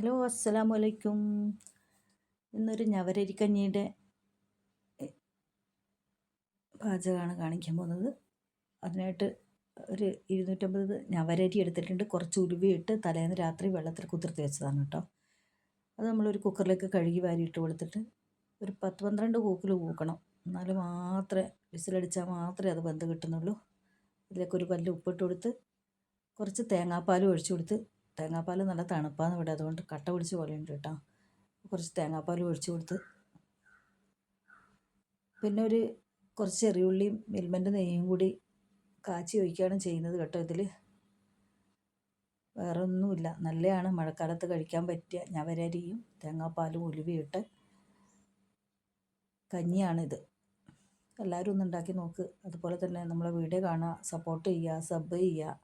Hello അസ്സലാമു അലൈക്കും ഇന്നൊരു ഞവരരിക്കഞ്ഞിയുടെ പാചകമാണ് കാണിക്കാൻ പോകുന്നത്. അതിനായിട്ട് ഒരു ഇരുന്നൂറ്റമ്പത് ഞവരരി എടുത്തിട്ടുണ്ട്. കുറച്ച് ഉരുവിയിട്ട് തലേന്ന് രാത്രി വെള്ളത്തിൽ കുതിർത്തി വെച്ചതാണ് കേട്ടോ. അത് നമ്മളൊരു കുക്കറിലേക്ക് കഴുകി വാരിയിട്ട് കൊടുത്തിട്ട് ഒരു പത്ത് പന്ത്രണ്ട് കൂക്കിൽ കൂക്കണം. എന്നാൽ മാത്രമേ വിസിലടിച്ചാൽ മാത്രമേ അത് ബന്ധം കിട്ടുന്നുള്ളൂ. ഇതിലേക്ക് ഒരു കല്ല് ഉപ്പിട്ട് കൊടുത്ത് കുറച്ച് തേങ്ങാപ്പാലും ഒഴിച്ചു കൊടുത്ത് തേങ്ങാപ്പാൽ നല്ല തണുപ്പാണ് ഇവിടെ അതുകൊണ്ട് കട്ട പിടിച്ച് പോലെ ഉണ്ട് കേട്ടോ. കുറച്ച് തേങ്ങാപ്പാൽ ഒഴിച്ച് കൊടുത്ത്. പിന്നെ ഒരു കുറച്ച് ചെറിയുള്ളിയും മിൽമന്റെ നെയ്യും കൂടി കാച്ചി ഒഴിക്കുകയാണ് ചെയ്യുന്നത് കേട്ടോ ഇതിൽ വേറെ ഒന്നുമില്ല നല്ലതാണ്. മഴക്കാലത്ത് കഴിക്കാൻ പറ്റിയ ഞവരരിയും തേങ്ങാപ്പാലും ഉലുവിയിട്ട് കഞ്ഞിയാണിത്. എല്ലാവരും ഒന്ന് ഉണ്ടാക്കി നോക്ക്. അതുപോലെ തന്നെ നമ്മളെ വീഡിയോ കാണുക സപ്പോർട്ട് ചെയ്യുക സബ് ചെയ്യുക.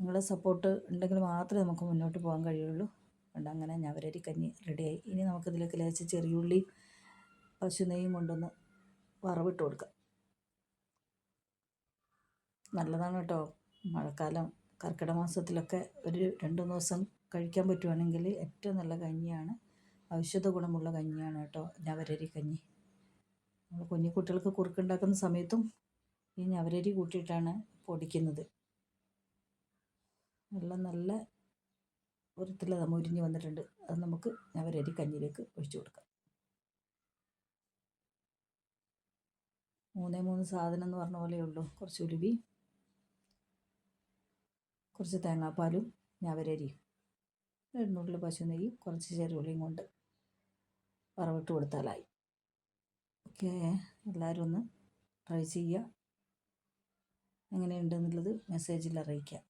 നിങ്ങളുടെ സപ്പോർട്ട് ഉണ്ടെങ്കിൽ മാത്രമേ നമുക്ക് മുന്നോട്ട് പോകാൻ കഴിയുള്ളൂ. അതുകൊണ്ട് അങ്ങനെ ഞവരരി കഞ്ഞി റെഡിയായി ഇനി നമുക്കിതിലേക്ക് ലേശം ചെറിയുള്ളിയും പശു നെയ്യും കൊണ്ടൊന്ന് വറവിട്ട് കൊടുക്കാം. നല്ലതാണ് കേട്ടോ. മഴക്കാലം കർക്കിടക മാസത്തിലൊക്കെ ഒരു രണ്ട് ദിവസം കഴിക്കാൻ പറ്റുവാണെങ്കിൽ ഏറ്റവും നല്ല കഞ്ഞിയാണ്. ഔഷധ ഗുണമുള്ള കഞ്ഞിയാണ് കേട്ടോ. ഞവരരി കഞ്ഞി. നമ്മൾ കുഞ്ഞു കുട്ടികൾക്ക് കുറുക്കുണ്ടാക്കുന്ന സമയത്തും ഈ ഞവരരി കൂട്ടിയിട്ടാണ് പൊടിക്കുന്നത്. വെള്ളം നല്ല ഉരത്തിൽ മുരിഞ്ഞ് വന്നിട്ടുണ്ട്. അത് നമുക്ക് അവരരി കഞ്ഞിയിലേക്ക് ഒഴിച്ചു കൊടുക്കാം. മൂന്നേ മൂന്ന് സാധനം എന്ന് പറഞ്ഞ പോലെ ഉള്ളൂ. കുറച്ച് ഉലുവി കുറച്ച് തേങ്ങാപ്പാലും ഞവരരിയും എണ്ണൂറിൽ പശു നെയ്യും കുറച്ച് ചെറുപുളിയും കൊണ്ട് വറവിട്ട് കൊടുത്താലായി. ഓക്കെ. എല്ലാവരും ഒന്ന് ട്രൈ ചെയ്യുക. എങ്ങനെയുണ്ടെന്നുള്ളത് മെസ്സേജിൽ അറിയിക്കാം